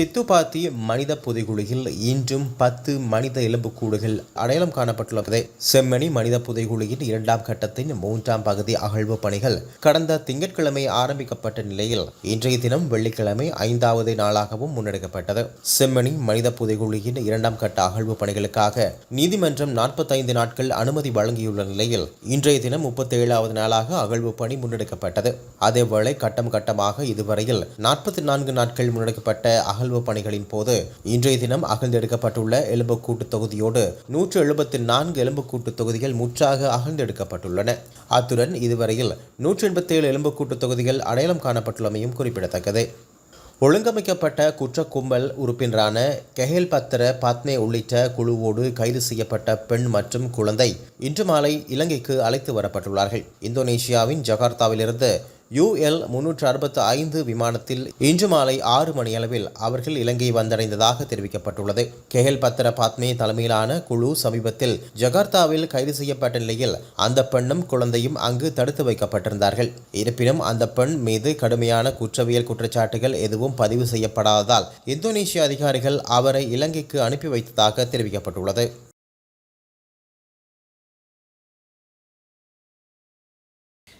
சித்துப்பாத்தி மனித புதைகுழியில் இன்றும் பத்து மனித எலும்புக்கூடுகள் அடையாளம் காணப்பட்டுள்ளது. செம்மணி மனித புதைகுழியின் இரண்டாம் கட்டத்தின் மூன்றாம் பகுதி அகழ்வு பணிகள் கடந்த திங்கட்கிழமை ஆரம்பிக்கப்பட்ட நிலையில் இன்றைய தினம் வெள்ளிக்கிழமை ஐந்தாவது நாளாகவும் முன்னெடுக்கப்பட்டது. செம்மணி மனித புதைகுழியின் இரண்டாம் கட்ட அகழ்வு பணிகளுக்காக நீதிமன்றம் நாற்பத்தைந்து நாட்கள் அனுமதி வழங்கியுள்ள நிலையில் இன்றைய தினம் முப்பத்தேழாவது நாளாக அகழ்வு பணி முன்னெடுக்கப்பட்டது. அதேவேளை கட்டம் கட்டமாக இதுவரையில் நாற்பத்தி நான்கு நாட்கள் முன்னெடுக்கப்பட்ட அகழ்வு அகழ்வு பணிகளின் போது இன்றைய தினம் அகழ்ந்தெடுக்கப்பட்டுள்ள எலும்புக்கூட்டு தொகுதியோடு நூற்று எழுபத்தி நான்கு எலும்புக்கூட்டு தொகுதிகள் முற்றாக அகழ்ந்தெடுக்கப்பட்டுள்ளன. அத்துடன் இதுவரையில் நூற்றி எண்பத்தேழு எலும்புக்கூட்டு தொகுதிகள் அடையாளம் காணப்பட்டுள்ளமையும் குறிப்பிடத்தக்கது. ஒழுங்கமைக்கப்பட்ட குற்ற கும்பல் உறுப்பினரான கெஹேல் பத்திர பத்மே உள்ளிட்ட குழுவோடு கைது செய்யப்பட்ட பெண் மற்றும் குழந்தை இன்று மாலை இலங்கைக்கு அழைத்து வரப்பட்டுள்ளார்கள். இந்தோனேஷியாவின் ஜகார்த்தாவிலிருந்து யுஎல் முன்னூற்று அறுபத்து ஐந்து விமானத்தில் இன்று மாலை ஆறு மணியளவில் அவர்கள் இலங்கை வந்தடைந்ததாக தெரிவிக்கப்பட்டுள்ளது. கெஹல் பத்திர பாத்மே தலைமையிலான குழு சமீபத்தில் ஜகார்த்தாவில் கைது செய்யப்பட்ட நிலையில் அந்த பெண்ணும் குழந்தையும் அங்கு தடுத்து வைக்கப்பட்டிருந்தார்கள். இருப்பினும் அந்த பெண் மீது கடுமையான குற்றவியல் குற்றச்சாட்டுகள் எதுவும் பதிவு செய்யப்படாததால் இந்தோனேஷிய அதிகாரிகள் அவரை இலங்கைக்கு அனுப்பி வைத்ததாக தெரிவிக்கப்பட்டுள்ளது.